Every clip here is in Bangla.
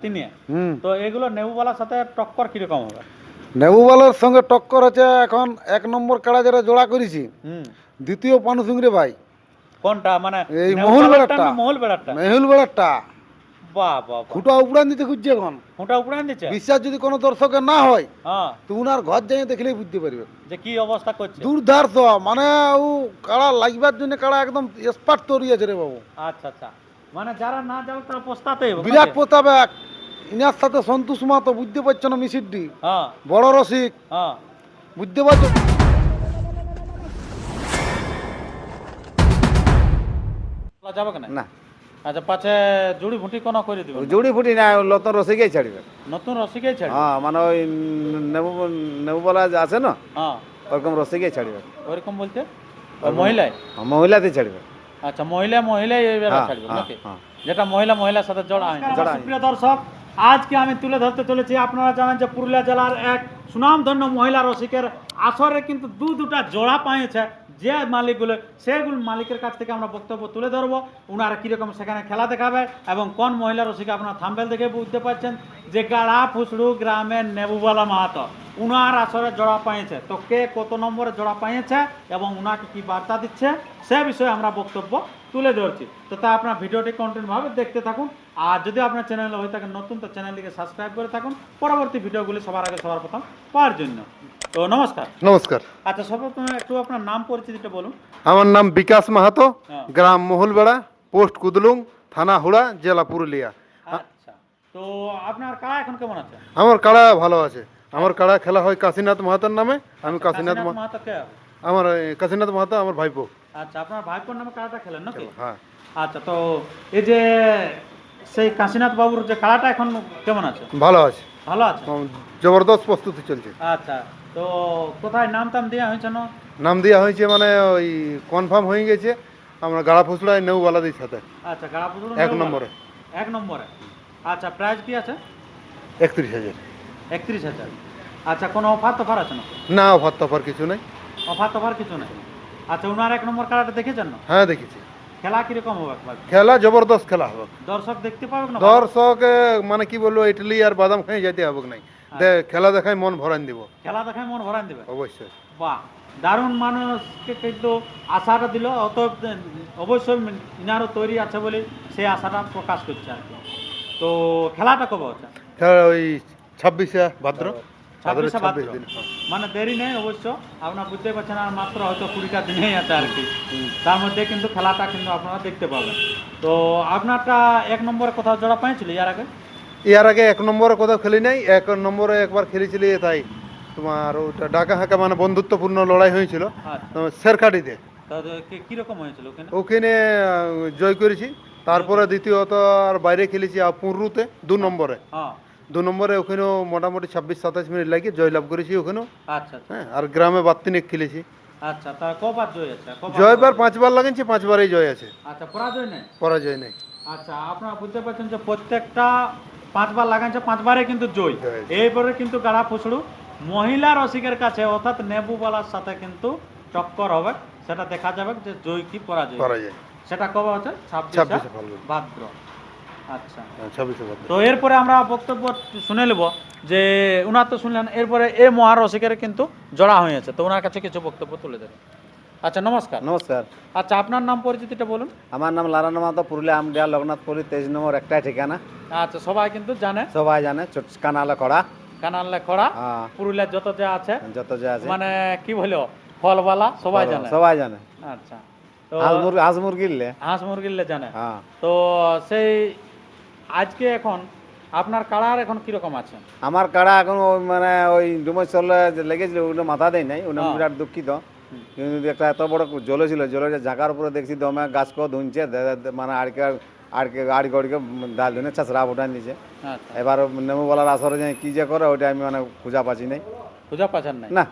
তিনি হুম। তো এগুলো নেবুবালার সাথে টক্কর কীরকম হবে? নেবুবালার সঙ্গে টক্কর হচ্ছে এখন এক নম্বর কাড়া যেটা জোড়া করেছি। হুম। দ্বিতীয় পানুসুংরে ভাই। কোনটা? মানে এই মহুল বেড়াটা। মহুল বেড়াটা মেহুল বেড়ারটা। বাহ বাহ বাহ। খুঁটা উপড়ান দিতে খুঁজছে এখন। দিচ্ছে? বিশ্বাস যদি কোনো দর্শকের না হয় হ্যাঁ। তো উনার ঘর যাই দেখলেই বুঝতে পারবে। যে কি অবস্থা করছে? দুর্ধার্ষ মানে ও কাড়া লাগবার জন্য কাড়া একদম এক্সপার্ট তৈরি আছে রে বাবু। আচ্ছা আচ্ছা। মানে যারা না যাবে তারা পস্তাতেই বিরাট নাকি? ইনার সাথে সন্তোষ মা তো বুঝতে পারছ না মিসিরটি হ্যাঁ। বড় রসিক। হ্যাঁ। বুঝতে পারছ? যাবে কেন? না। আচ্ছা পাছে জুড়ি ভুটি কোন করে দিবেন? জুড়ি ফুটি না লতন রসিকেই ছাড়বে। নতুন রসিকেই ছাড়ি হ্যাঁ মানে ওই নেবু আছে না? হ্যাঁ। ওরকম রসিকেই ছাড়বে। ওইরকম বলতে? ওই মহিলাই হ্যাঁ, ছাড়বে। আচ্ছা মহিলা মহিলাই ছাড়বে নাকি। যেটা মহিলা মহিলার সাথে জড়া হয়। প্রিয় দর্শক আজকে আমি তুলে ধরতে চলেছি। আপনারা জানেন যে পুরুলিয়া জেলার এক সুনামধন্য মহিলা রসিকের আসরে কিন্তু দু দুটা জোড়া পাইছে যে মালিকগুলো, সেগুলো মালিকের কাছ থেকে আমরা বক্তব্য তুলে ধরবো। ওনারা কীরকম সেখানে খেলা দেখাবে এবং কোন মহিলা রসিক আপনারা থাম্বেল দেখে বুঝতে পারছেন? যে গাড়া ফুসড়ু গ্রামের নেবুবালা মাহাতো। উনার আসরে জোড়া পাইছে তো কে কত নম্বরে জোড়া পাইছে এবং উনাকে কি বার্তা দিচ্ছে, সে বিষয়ে আমরা বক্তব্য তুলে ধরছি। তো তা আপনার ভিডিওটি কন্টিনিউভাবে দেখতে থাকুন। আর যদি আপনার চ্যানেলে হয়ে থাকেন নতুন, তো চ্যানেলটিকে সাবস্ক্রাইব করে থাকুন। পরবর্তী ভিডিওগুলি সবার আগে সবার প্রথম পাওয়ার জন্য। তো নমস্কার। নমস্কার। আচ্ছা সর্বপ্রথমে একটু আপনার নাম পরিচিতিটা বলুন। আমার নাম বিকাশ মাহাতো হ্যাঁ। গ্রাম মহুলবেড়া পোস্ট কুদলুং থানা হুড়া জেলা পুরুলিয়া। আচ্ছা তো আপনার কারা এখন কেমন আছে? আমার কাড়া ভালো আছে। আমার কাড়া খেলা হয় কাশীনাথ মাহাতোর নামে। আমি কাশীনাথ কাশীনাথ মাহাতো কে? আমার কাশীনাথ মাহাতো আমার ভাইপো। আচ্ছা আপনার ভাইপোর নামে কারাটা খেলেন নাকি? হ্যাঁ। আচ্ছা তো এই যে সেই কাশীনাথ বাবুর যে কারাটা এখন কেমন আছে? ভালো আছে। ভালো আছে? জবরদস্ত প্রস্তুতি চলছে। আচ্ছা তো কোথায় নাম টাম দেওয়া হয়েছে না? নাম দেওয়া হয়েছে মানে ওই কনফার্ম হয়ে গেছে আমরা গাড়া ফুসড়ায় নেউবালাদির সাথে আচ্ছা গাড়াপুজুর এক নম্বরে। এক নম্বরে। আচ্ছা প্রাইস কি আছে? একত্রিশ হাজার। একত্রিশ হাজার। আচ্ছা কোনো অফার টফার আছে না? না অফার তফার কিছু নেই। অফার টফার কিছু নেই। আচ্ছা ওনার এক নম্বর কারাটা দেখেছেন না? হ্যাঁ দেখেছি। খেলা কীরকম হবে খেলা জবরদস্ত খেলা হবে। দর্শক দেখতে পাবে না? দর্শক মানে কি বলব ইডলি আর বাদাম খাই যেতে হবে নাই? খেলা দেখাই মন ভরান দিব। খেলা দেখায় মন ভরান দেবে। অবশ্যই। বাহ দারুণ মানুষকে কিন্তু আশাটা দিল অত অবশ্যই ইনারও তৈরি আছে বলে সেই আশাটা প্রকাশ করছে আর কি। তো খেলাটা কবে হচ্ছে? খেলা ওই ছাব্বিশে ভাদ্র। ছাব্বিশে। মানে দেরি নেই অবশ্য আপনারা বুঝতে পারছেন আর মাত্র হয়তো কুড়িটা দিনেই আছে আর কি। তার মধ্যে কিন্তু খেলাটা কিন্তু আপনারা দেখতে পাবেন। তো আপনারটা এক নম্বরে কোথাও জোড়া পাইছিল ইয়ার আগে? এর আগে এক নম্বরে কোথাও খেলি নাই এক নম্বরে একবার খেলেছিলি তাই তোমার ওটা ডাকা হাঁকা মানে বন্ধুত্বপূর্ণ লড়াই হয়েছিল। আচ্ছা। তোমার শেরকাটিতে তো কি- কীরকম হয়েছিল ওখানে? জয় করেছি। তারপরে দ্বিতীয়ত আর বাইরে খেলেছি আর পুরুতে দু নম্বরে। হ্যাঁ। দু নম্বরে ওখানেও মোটামুটি ছাব্বিশ সাতাশ মিনিট লাগে জয়লাভ করেছি ওখানেও। আচ্ছা আচ্ছা। হ্যাঁ আর গ্রামে বাত্তিনিক খেলেছি। আচ্ছা তা কবার জয় আছে? জয়বার পাঁচবার লাগাইছি পাঁচবারই জয় আছে। আচ্ছা পরাজয় নেই? পরাজয় নেই। আচ্ছা আপনারা বুঝতে পারছেন যে প্রত্যেকটা পাঁচবার লাগাচ্ছে পাঁচবারে কিন্তু জয়। এইবারে কিন্তু গাড়া ফুসড়ু। মহিলা রসিকের কাছে অর্থাৎ নেবুবালার সাথে কিন্তু টক্কর হবে। সেটা দেখা যাবে যে জয় কি পরাজয়। সেটা কবে হচ্ছে? ছাব্বিশে ভাদ্র। আচ্ছা। হ্যাঁ, তো এরপরে আমরা বক্তব্য শুনে নেব যে উনার তো শুনলেন এরপরে এ মহারসিকের কিন্তু জড়া হয়েছে। তো ওনার কাছে কিছু বক্তব্য তুলে দেবেন আচ্ছা নমস্কার। নমস্কার। আচ্ছা আপনার নাম পরিচিতিটা বলুন। আমার নাম লারান মাহাতো পুরুলিয়া আমডিয়া লোকনাথপুরি তেইশ নম্বর একটাই ঠিকানা। আচ্ছা সবাই কিন্তু জানে। সবাই জানে কানালে কড়া। কানাল খড়া হ্যাঁ। পুরুলিয়ার যত যা আছে। যত যা আছে। মানে কি বলো ফলবালা সবাই জানে। সবাই জানে। আচ্ছা তো হাঁস মুরগি হাঁস জানে। হ্যাঁ। তো সেই আজকে এখন আপনার কাড়ার এখন কীরকম আছে? আমার কাড়া এখন মানে ওই চলে লেগেছিল ওগুলো মাথা দেয় নাই ওটা হ্যাঁ। বিরাট দুঃখিত। কিন্তু একটা এত বড় জলে ছিল জলে যে ঝাঁকার উপরে দেখছি দমে গাছ কো ধুনছে মানে আড়কে আড়কে আড়ি গড়কে ডাল ধুনে চাষরা উঠান দিছে। আচ্ছা। এবার নেমু বলার আসরে যে কি যে করে ওইটা আমি মানে খুঁজা পাচ্ছি নাই। খুঁজা পাচ্ছেন না।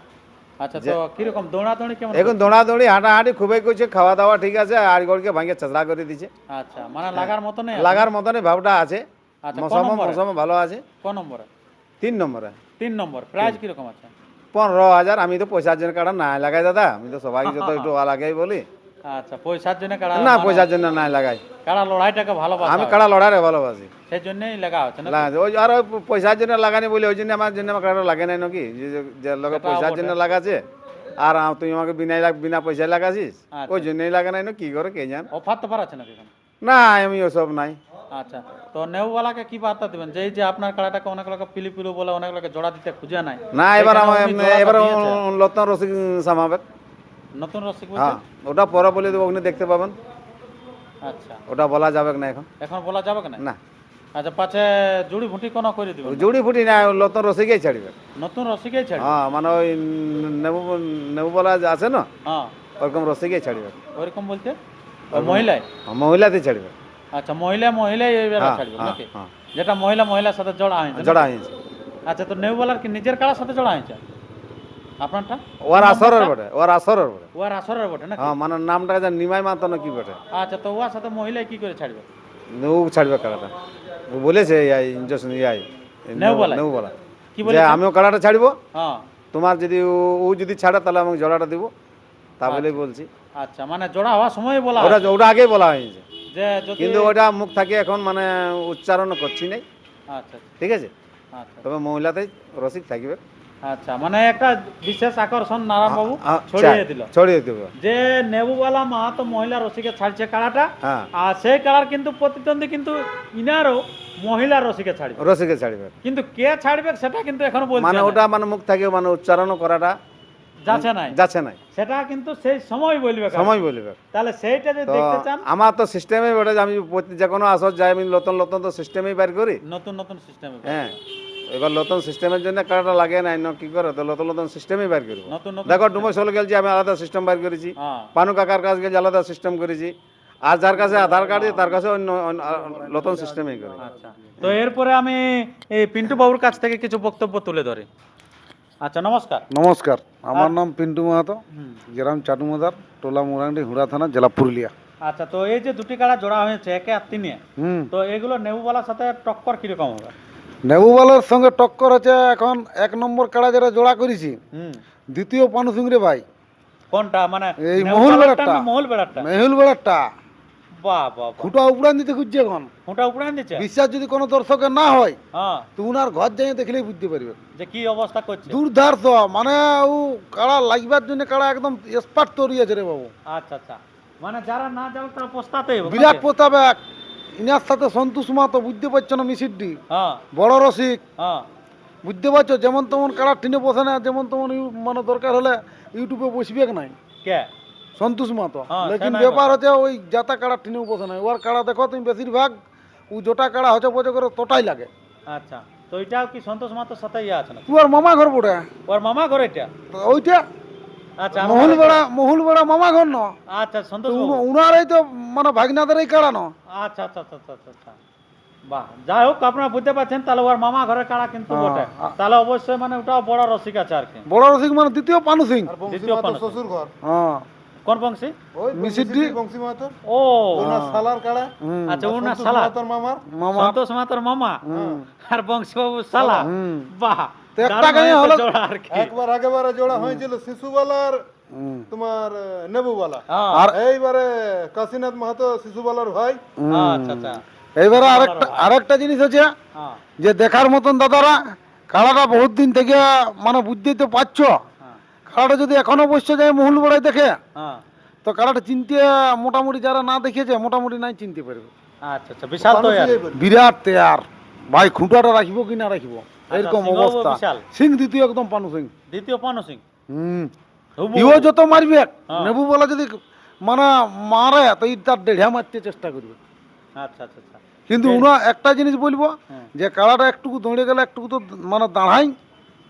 আচ্ছা তো কীরকম দৌড়াদৌড়ি কেমন এখন দৌড়াদৌড়ি হাঁটাহাঁটি খুবই করছে খাওয়া দাওয়া ঠিক আছে আড়ি গড়কে ভাঙে চাষরা করে দিছে। আচ্ছা মানে লাগার মতো নেই লাগার মতনই ভাবটা আছে। আচ্ছা, মৌসুম? মৌসুম ভালো আছে। নম্বরে? তিন নম্বরে। তিন নম্বর প্রাইস কীরকম আছে? পনেরো হাজার আমি তো পয়সার জন্য কাটা না লাগাই দাদা। আমি তো সবাই যত একটু লাগাই বলি। আচ্ছা পয়সার জন্য কাড়া না মানে পয়সার জন্য নাই লাগাই। কাড়া লড়াইটাকে ভালোবাসা। আমি। কাড়া লড়াইরে ভালোবাসি। সেই জন্যই লাগা হচ্ছে না ওই আর পয়সার জন্য লাগানি বলে ওই জন্য আমার জন্য আমার কাড়া লাগে নাই নাকি? যে লোকে পয়সার জন্য লাগাছে। আর তুই আমাকে বিনা লাগ- বিনা পয়সায় লাগাছিস? আচ্ছা। ওই জন্যই লাগা নাই না কি করে কে জান? অফার তো পারাচ্ছে নাকি না আমি ওসব নাই। আচ্ছা। তো নেউওয়ালাকে কি বার্তা দিবেন? যে যে আপনার কাড়াটাকে অনেক লোকে পিলি পিলু বলে অনেক লোকে জোড়া দিতে খুঁজে নাই। না এবার এবার। লতন রসিক সামাবে নতুন রসিক হ্যাঁ ওটা পরে বলে দেবো ওখানে দেখতে পাবেন। আচ্ছা। ওটা বলা যাবে না এখন। এখন বলা যাবে না? না। আচ্ছা পাছে জুড়ি ভুটি কোন করে দিবেন? জুড়ি ফুটি না লতন রসিকেই ছাড়বে। নতুন রসিকেই ছাড়ি হ্যাঁ মানে ওই নেবু নেবু বলা আছে না হ্যাঁ। ওরকম রসিকেই ছাড়বে। ওইরকম বলতে? ওই মহিলাই মহিলাতে ছাড়বে। আচ্ছা মহিলা মহিলাই এইবার হ্যাঁ, ছাড়বে হ্যাঁ, নাকি? হ্যাঁ। যেটা মহিলা মহিলার সাথে জড়া হয়েছে জড়া হয়েছে আচ্ছা তো নেউওয়ালার কি নিজের কাড়ার সাথে জড়া হয়েছে আপনারটা? ওর আসরের বটে ওর আসরের বটে। ওর আসরের বটে না হ্যাঁ মানে নামটা যে নিমাই মাতো না কি বটে? আচ্ছা তো ওর সাথে মহিলা কি করে ছাড়বে? নেউ ছাড়বে কাড়াটা ও বলেছে ইয়াই ইঞ্জেকশন ইয়াই নেউ? নেউ বলা কি বলে? আমিও কাড়াটা ছাড়বো? হ্যাঁ। তোমার যদি ও- যদি ছাড়ে তাহলে আমাকে জড়াটা দিব। তা বলেই বলছি। আচ্ছা মানে জোড়া হওয়ার সময় বলা ওটা ওটা আগেই বলা হয়েছে। কিন্তু ওটা মুখ থাকে এখন মানে উচ্চারণ করছি নাই। আচ্ছা ঠিক আছে? আচ্ছা। তবে মহিলাতেই রসিক থাকবে। আচ্ছা মানে একটা বিশেষ আকর্ষণ নারায়ণ বাবু ছড়িয়ে দিল। ছড়িয়ে দেবো। যে মাহাতো মহিলা রসিকে ছাড়ছে কাড়াটা হ্যাঁ। আর সেই কাড়ার কিন্তু প্রতিদ্বন্দ্বী কিন্তু ইনারও মহিলা রসিকে ছাড়বে। রসিকে ছাড়বে। কিন্তু কে ছাড়বে সেটা কিন্তু এখনও মানে ওটা মানে মুখ থাকে মানে উচ্চারণ করাটা যাচ্ছে নাই? যাচ্ছে নাই। সেটা কিন্তু সেই সময় বলবে সময় বলবে। তাহলে সেইটা যদি দেখতে চান। আমার তো সিস্টেমে আমি যে কোনো আসর যাই আমি নতুন নতুন তো সিস্টেমেই বের করি। নতুন নতুন সিস্টেমে হ্যাঁ। এবার নতুন সিস্টেমের জন্য লাগে না কি করে? তো নতুন নতুন সিস্টেমই বের করব। দেখো ডুমো সল গেলছি আমি আলাদা সিস্টেম বের করেছি। হ্যাঁ। পানু কাকার কাছে গেছি আলাদা সিস্টেম করেছি। আর যার কাছে আধার কার্ড তার কাছে অন্য অন্য- নতুন সিস্টেমই করি। আচ্ছা। তো এরপরে আমি এই পিন্টু বাবুর কাছ থেকে কিছু বক্তব্য তুলে ধরি। আচ্ছা নমস্কার। নমস্কার আমার নাম পিন্টু মাহাতো গ্রাম চাটুমাদার টোলা মোরাংডি হুড়া থানা জেলা পুরুলিয়া। আচ্ছা তো এই যে দুটি কাড়া জোড়া হয়েছে একে আর তিনে হুম। তো এগুলো নেবুবালার সাথে টক্কর কীরকম হবে? নেবুবালার সঙ্গে টক্কর আছে এখন এক নম্বর কাড়া যেটা জোড়া করেছি। হুম। দ্বিতীয় পানু সিংরে ভাই। কোনটা? মানে এই মহুল বেড়ারটা। না মহুল বেড়ারটা? মেহুল বেড়ারটা। বাহ বাহ বাহ খুঁটা উপড়ান দিতে খুঁজছে এখন। ওটা উপরে দিচ্ছে? বিশ্বাস যদি কোনো দর্শকের না হয় হ্যাঁ। তো উনার ঘর যাই দেখলেই বুঝতে পারবে। যে কি অবস্থা করছে? দুর্ধার্ষ মানে ও কাড়া লাগবার জন্য কাড়া একদম এক্সপার্ট তৈরি আছে রে বাবু। আচ্ছা আচ্ছা। মানে যারা না যাবে তারা পস্তাতেই হবে, বিরাট নাকি? প্রতাপ এক। ইনার সাথে সন্তোষ মাতো বুঝতে পারছ না হ্যাঁ। বড় রসিক। হ্যাঁ। বুঝতে পারছ? যেমন তেমন কারা টিনে বসে না যেমন তেমন ইউ- মানে দরকার হলে ইউটিউবে বসবে নাই? কে? সন্তোষ মাতো হ্যাঁ, লেকিন ব্যাপার হচ্ছে ওই যাতা কাড়া টিনেও বসে নাই ওর কাড়া দেখো তুমি বেশিরভাগ ও জোটা কাড়া হচ্ছে বছর করে তোটাই লাগে। আচ্ছা তো এটাও কি সন্তোষ মাতার সাথে ইয়ে আছে না তোমার মামা ঘর বটে। ওর মামা ঘর এটা? ওইটা? আচ্ছা মহুল আমার- বেড়া মহুল বেড়া মামা ঘর ন? আচ্ছা সন্তোষ উনারই তো মানে ভাগনাদের এই কাড়া ন? আচ্ছা আচ্ছা আচ্ছা আচ্ছা আচ্ছা, আচ্ছা। বাহ যাই হোক আপনারা বুঝতে পারছেন তাহলে ওর মামা ঘরের কাড়া কিন্তু হ্যাঁ, বটে। হ্যাঁ। তাহলে অবশ্যই মানে ওটাও বড় রসিক আছে আর কি। বড় রসিক মানে দ্বিতীয় পানু সিং। দ্বিতীয় পানু। শ্বশুর ঘর। হ্যাঁ। কোন বংশী? ওই বংশী মাহাতো ও। ওনার সালার কাড়া। আচ্ছা ওনার সালা। মামার মামা। সন্তোষ মাতার মামা। আর বংশীবাবু সালা। বাহ। একটা গায়ে হলো- একবার আগেবারে জোড়া হয়েছিল শিশুবালার তোমার নেবুবালা। আর এইবারে কাশীনাথ মাহাতো শিশুবালার ভাই। আচ্ছা আচ্ছা। এইবারে আরেকটা আরেকটা জিনিস আছে। যে দেখার মতন দাদারা কালাটা বহুত দিন থেকে মানে বুঝতেই তো পারছ। কালাটা যদি এখনও বসছে যায় মহুল বড়াই দেখে হ্যাঁ। তো কালাটা চিনতে মোটামুটি যারা না দেখেছে মোটামুটি নাই চিনতে পারবে। আচ্ছা আচ্ছা বিশাল। বিরাট তেয়ার ভাই খুঁটাটা রাখিব কি না রাখিব? এরকম অবস্থা। সিং দ্বিতীয় একদম পানু সিং। দ্বিতীয় পানু সিং? হুম। ইও যত মারবে হ্যাঁ। নেবু বলে যদি মানে মারে তো ই তার দেড়া মারতে চেষ্টা করবে। আচ্ছা আচ্ছা আচ্ছা। কিন্তু উনা একটা জিনিস বলব হ্যাঁ। যে কালাটা একটুকু দৌড়ে গেলে একটুকু তো মানে দাঁড়াই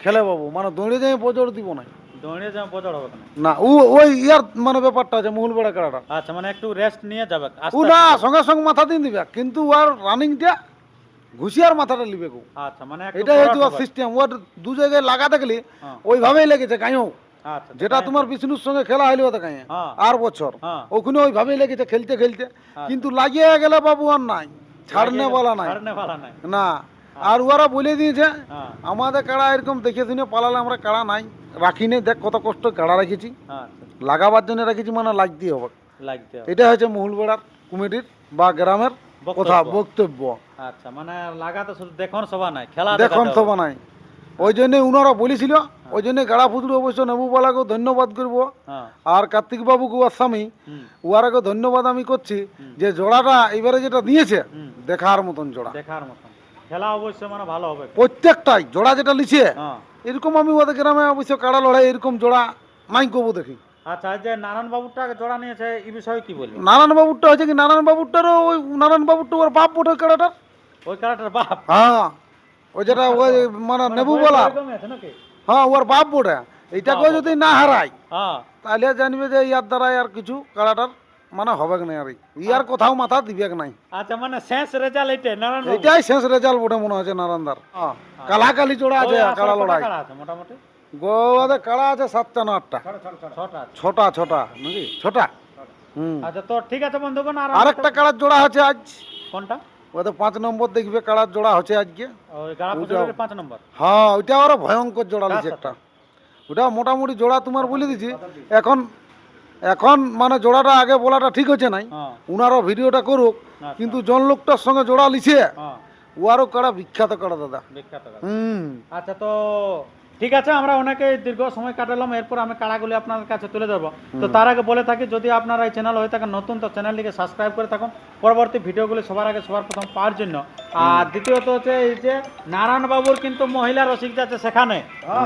খেলে পাবো। মানে দৌড়ে যাই বজর দিব না। দৌড়ে হবে না না ও ওই ইয়ার মানে ব্যাপারটা আছে মহুল বেড়া কালাটা আচ্ছা মানে একটু রেস্ট নিয়ে যাবে ও না সঙ্গে সঙ্গে মাথা দিয়ে দিবে কিন্তু ওর রানিংটা ঘুষিয়ার মাথাটা লিবে গো আচ্ছা মানে এটা হচ্ছে ওর সিস্টেম ওর দু জায়গায় লাগা থাকলে হ্যাঁ। ওইভাবেই লেগেছে গাঁয়েও। আচ্ছা যেটা তোমার বিষ্ণুর সঙ্গে খেলা হইল তো হ্যাঁ। আর বছর। হ্যাঁ। ওখানে ওইভাবেই লেগেছে খেলতে খেলতে। কিন্তু লাগিয়ে গেলে বাবু আর নাই ছাড়নে বলা নাই। না আর ওরা বলে দিয়েছে আমাদের কাড়া এরকম দেখে শুনে পালালে আমরা কাড়া নাই। রাখি নেই দেখ কত কষ্ট গাড়া রেখেছি। আচ্ছা লাগাবার জন্য রেখেছি মানে লাগতেই হবে। এটা হচ্ছে মহুলবেড়ার কমিটির বা গ্রামের কথা বক্তব্য। আচ্ছা মানে লাগাতে শুধু দেখুন সবা নাই খেলা দেখুন দেখাতে নাই। ওই জন্যে উনারা বলেছিল ওই জন্য গাড়া ফুতুড়ি অবশ্য নেবুবালাকেও ধন্যবাদ করব। হ্যাঁ। আর কার্তিক বাবুকে আর স্বামী উহারাকে ধন্যবাদ আমি করছি যে জোড়াটা এবারে যেটা দিয়েছে দেখার মতন জোড়া। দেখার মতন। খেলা অবশ্যই মানে ভালো হবে। প্রত্যেকটাই জোড়া যেটা লিছে হ্যাঁ। এরকম আমি ওদের গ্রামে অবশ্য কাড়া লড়াই এরকম জোড়া নাই কবু দেখি। আচ্ছা যে নারায়ণ বাবুটা জোড়া নিয়েছে এই বিষয়ে কি বলব? নারায়ণ কি? নারায়ণ ওই নারায়ণ ওর বাপ ওঠে কাড়াটার? ওই বাপ? হ্যাঁ ওই যেটা ওই মানে নেবু বলা। হ্যাঁ ওর বাপ ওটা এইটাকেও যদি না হারায় হ্যাঁ। তাহলে জানবে যে ইয়ার দ্বারাই আর কিছু কাড়াটার মানে হবে না আর ইয়ার কোথাও মাথা দিবেক নাই। আচ্ছা মানে শেষ রেজাল্ট এইটাই নারায়ণ এটাই শেষ রেজাল্ট বটে মনে হচ্ছে নারায়ণদার কালাকালি জোড়া আছে কাড়া লড়াই কাড়া আছে মোটামুটি। গোয়াতে কাড়া আছে সাতটা না আটটা ছটা। ছটা ছটা। নাকি? ছটা। হুম। আচ্ছা তো ঠিক আছে বন্ধুগণ আর আরেকটা কাড়ার জোড়া আছে আজ। কোনটা? ওদের পাঁচ নম্বর দেখবে কাড়ার জোড়া হচ্ছে আজকে। পাঁচ নম্বর হ্যাঁ ওইটা আরও ভয়ঙ্কর জোড়া লিছে একটা। ওটা মোটামুটি জোড়া তোমার বলে দিছি। এখন এখন মানে জোড়াটা আগে বলাটা ঠিক হচ্ছে নাই। হ্যাঁ। উনারও ভিডিওটা করুক আচ্ছা। কিন্তু জন লোকটার সঙ্গে জোড়া লিছে। হ্যাঁ। ওয়ারও কাড়া বিখ্যাত কাড়া দাদা? বিখ্যাত হুম। আচ্ছা তো ঠিক আছে আমরা অনেকে দীর্ঘ সময় কাটালাম এরপর আমি কাড়াগুলি আপনাদের কাছে তুলে দেবো তো তার আগে বলে থাকি যদি আপনারা এই চ্যানেল হয়ে থাকেন নতুন তো চ্যানেলটিকে সাবস্ক্রাইব করে থাকুন। পরবর্তী ভিডিওগুলি সবার আগে সবার প্রথম পাওয়ার জন্য। আর দ্বিতীয়ত হচ্ছে এই যে নারায়ণ বাবুর কিন্তু মহিলা রসিক আছে সেখানে।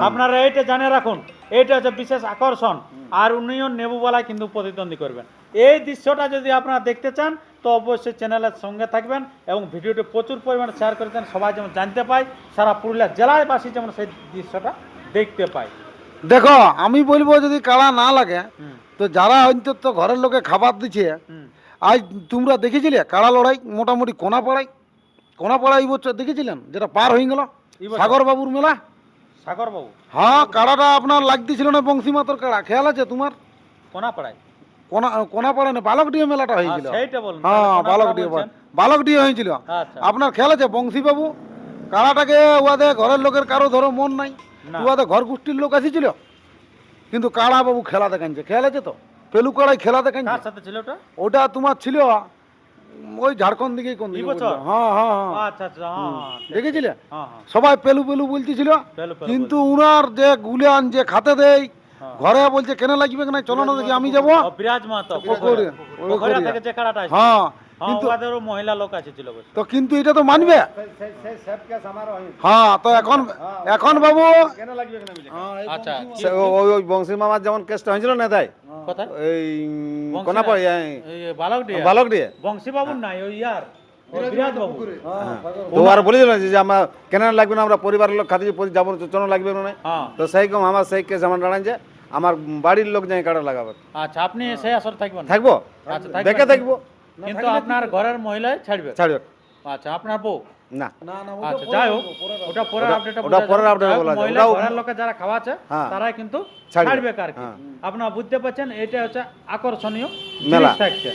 আপনারা এইটা জানে রাখুন। এইটা হচ্ছে বিশেষ আকর্ষণ। আর উনিও নেবুবেলায় কিন্তু প্রতিদ্বন্দ্বী করবেন। এই দৃশ্যটা যদি আপনারা দেখতে চান তো অবশ্যই চ্যানেলের সঙ্গে থাকবেন এবং ভিডিওটি প্রচুর পরিমাণে শেয়ার করে দেন সবাই যেমন জানতে পায় সারা পুরুলিয়া জেলাবাসী যেমন সেই দৃশ্যটা দেখতে পায়। দেখো আমি বলব যদি কাড়া না লাগে তো যারা অন্তত ঘরের লোকে খাবার দিচ্ছে আজ তোমরা দেখেছিলে কাড়া লড়াই মোটামুটি কোনাপাড়াই কোনাপাড়াই বছর দেখেছিলেন যেটা পার হয়ে গেল এই বছর? সাগর বাবুর মেলা? সাগর বাবু হ্যাঁ কাড়াটা আপনার লাগতেছিল না বংশী মাতর কাড়া? খেয়াল আছে তোমার? কোনা পাড়ায় কোনা কোনাপাড়া না বালকডিয়া মেলাটা হয়েছিল। সেইটা বলুন। হ্যাঁ বালকডিয়া? বালকডিয়া হয়েছিল। আচ্ছা। আপনার খেয়াল আছে বংশী বাবু কাড়াটাকে উহাদের ঘরের লোকের কারও ধরো মন নাই। উহাদের ঘর গোষ্ঠীর লোক আসিছিল। কিন্তু কাড়া বাবু খেলা দেখাচ্ছে খেয়াল আছে তো? পেলু কাড়াই খেলা দেখাচ্ছে ওটা তোমার ছিল ওই ঝাড়খণ্ড দিকে কোন দিকে হ্যাঁ হ্যাঁ হ্যাঁ। আচ্ছা আচ্ছা হ্যাঁ হ্যাঁ, ঠিক। দেখেছিলে? হ্যাঁ হ্যাঁ। সবাই পেলু পেলু বলতেছিল। পেলু পেলু কিন্তু উনার যে গুলিয়ান যে খাতে দেয় হ্যাঁ। ঘরে বলছে কেন লাগবে না চলো না দেখি আমি যাব? ও, বিরাজ মাতো পুকুরে, ওই পোখরিয়া থেকে যে কাড়াটা আছে হ্যাঁ। কিন্তু ওদেরও মহিলা লোক আছে ছিল তো কিন্তু এটা তো মানবে হ্যাঁ তো এখন এখন বাবু আচ্ছা ওই বংশী মামার যেমন কেসটা হয়েছিল না তাই? এই কোনা পড়ে বালক দিয়ে বালক দিয়ে বংশী বাবুর নাই ওই ইয়ার। বাবু। তো আর বলেছিল যে আমার কেন লাগবে না আমরা পরিবারের লোক খাতে যাব লাগবে না হ্যাঁ। তো সেই কম আমার সেই কেস আমার দাঁড়ান আমার বাড়ির লোক যাই কাটা লাগাবে। আচ্ছা আপনি সেই আসর থাকবেন? থাকব? আচ্ছা দেখে থাকব। কিন্তু আপনার ঘরের মহিলাই ছাড়বে? ছাড়বে। আচ্ছা আপনার বউ? না। না না আচ্ছা যাই হোক ওটা পরের ওটা- ওটা পরের update বলা যায়। মহিলা ঘরের লোকে যারা খাওয়াচ্ছে হ্যাঁ। তারাই কিন্তু ছাড়বে। কার কি। হ্যাঁ। আপনারা বুঝতে পারছেন এটা হচ্ছে আকর্ষণীয় মেলা। থাকছে।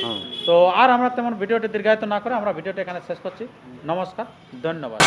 তো আর আমরা তেমন ভিডিওটি দীর্ঘায়িত না করে আমরা ভিডিওটি এখানে শেষ করছি। নমস্কার ধন্যবাদ।